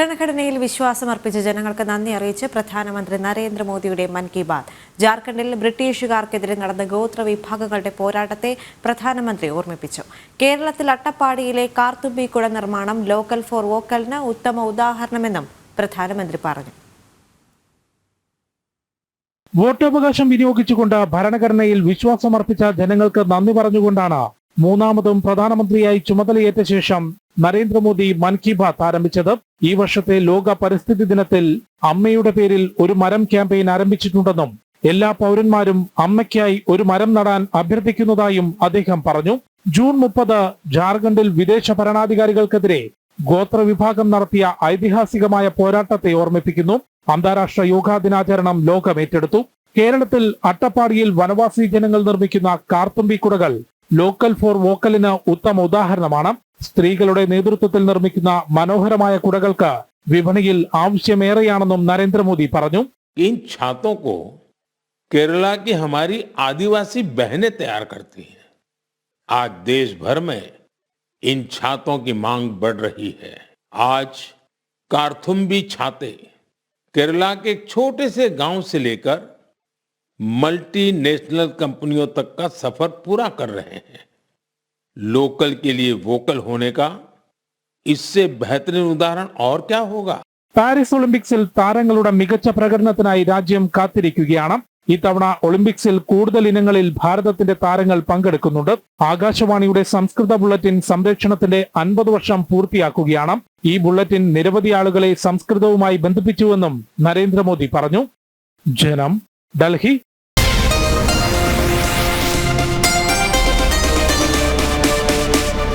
ഭരണഘടനയിൽ വിശ്വാസമർപ്പിച്ച ജനങ്ങൾക്ക് നന്ദി അറിയിച്ച് പ്രധാനമന്ത്രി നരേന്ദ്രമോദിയുടെ മൻ കി ബാത്. ജാർഖണ്ഡിൽ ബ്രിട്ടീഷുകാർക്കെതിരെ നടന്ന ഗോത്ര വിഭാഗങ്ങളുടെ പോരാട്ടത്തെ പ്രധാനമന്ത്രി ഓർമ്മിപ്പിച്ചു. കേരളത്തിൽ അട്ടപ്പാടിയിലെ കാർത്തുമ്പി കുട നിർമ്മാണം ലോക്കൽ ഫോർ വോക്കലിന് ഉത്തമ ഉദാഹരണമെന്നും പ്രധാനമന്ത്രി പറഞ്ഞു. വോട്ടവകാശം വിനിയോഗിച്ചുകൊണ്ട് ഭരണഘടനയിൽ വിശ്വാസമർപ്പിച്ച ജനങ്ങൾക്ക് നന്ദി പറഞ്ഞുകൊണ്ടാണ് മൂന്നാമതും പ്രധാനമന്ത്രിയായി ചുമതലയേറ്റ ശേഷം നരേന്ദ്രമോദി മൻ കി ബാത്ത് ആരംഭിച്ചത് ഈ വർഷത്തെ ലോക പരിസ്ഥിതി ദിനത്തിൽ അമ്മയുടെ പേരിൽ ഒരു മരം ക്യാമ്പയിൻ ആരംഭിച്ചിട്ടുണ്ടെന്നും എല്ലാ പൗരന്മാരും അമ്മയ്ക്കായി ഒരു മരം നടാൻ അഭ്യർത്ഥിക്കുന്നതായും അദ്ദേഹം പറഞ്ഞു. ജൂൺ മുപ്പത് ജാർഖണ്ഡിൽ വിദേശ ഭരണാധികാരികൾക്കെതിരെ ഗോത്രവിഭാഗം നടത്തിയ ഐതിഹാസികമായ പോരാട്ടത്തെ ഓർമ്മിപ്പിക്കുന്നു. അന്താരാഷ്ട്ര യോഗാ ദിനാചരണം ലോകം ഏറ്റെടുത്തു കേരളത്തിൽ അട്ടപ്പാടിയിൽ വനവാസി ജനങ്ങൾ നിർമ്മിക്കുന്ന കാർത്തുമ്പി കുടകൾ ലോക്കൽ ഫോർ വോക്കലിന് ഉത്തമ ഉദാഹരണമാണ്. സ്ത്രീകളുടെ നേതൃത്വത്തിൽ നിർമ്മിക്കുന്ന മനോഹരമായ കുടകൾക്ക് വിപണിയിൽ ആവശ്യമേറെയാണെന്നും നരേന്ദ്രമോദി പറഞ്ഞു इन छातों को केरला की हमारी आदिवासी बहनें तैयार करती हैं आज देश भर में इन छातों की मांग बढ़ रही है आज कारथुम्बी छाते केरला के एक छोटे से गांव से लेकर मल्टीनेशनल कंपनियों तक का सफर पूरा कर रहे हैं लोकल के लिए वोकल होने का इससे बेहतरीन उदाहरण और क्या होगा പാരീസ് ഒളിമ്പിക്സിൽ താരങ്ങളുടെ മികച്ച പ്രകടനത്തിനായി രാജ്യം കാത്തിരിക്കുകയാണ് ഇത്തവണ ഒളിമ്പിക്സിൽ കൂടുതൽ ഇനങ്ങളിൽ ഭാരതത്തിന്റെ താരങ്ങൾ പങ്കെടുക്കുന്നുണ്ട് ആകാശവാണിയുടെ സംസ്കൃത ബുള്ളറ്റിൻ സംരക്ഷണത്തിന്റെ അൻപത് വർഷം പൂർത്തിയാക്കുകയാണ് ഈ ബുള്ളറ്റിൻ നിരവധി ആളുകളെ സംസ്കൃതവുമായി ബന്ധിപ്പിച്ചുവെന്നും നരേന്ദ്രമോദി പറഞ്ഞു ജനം ഡൽഹി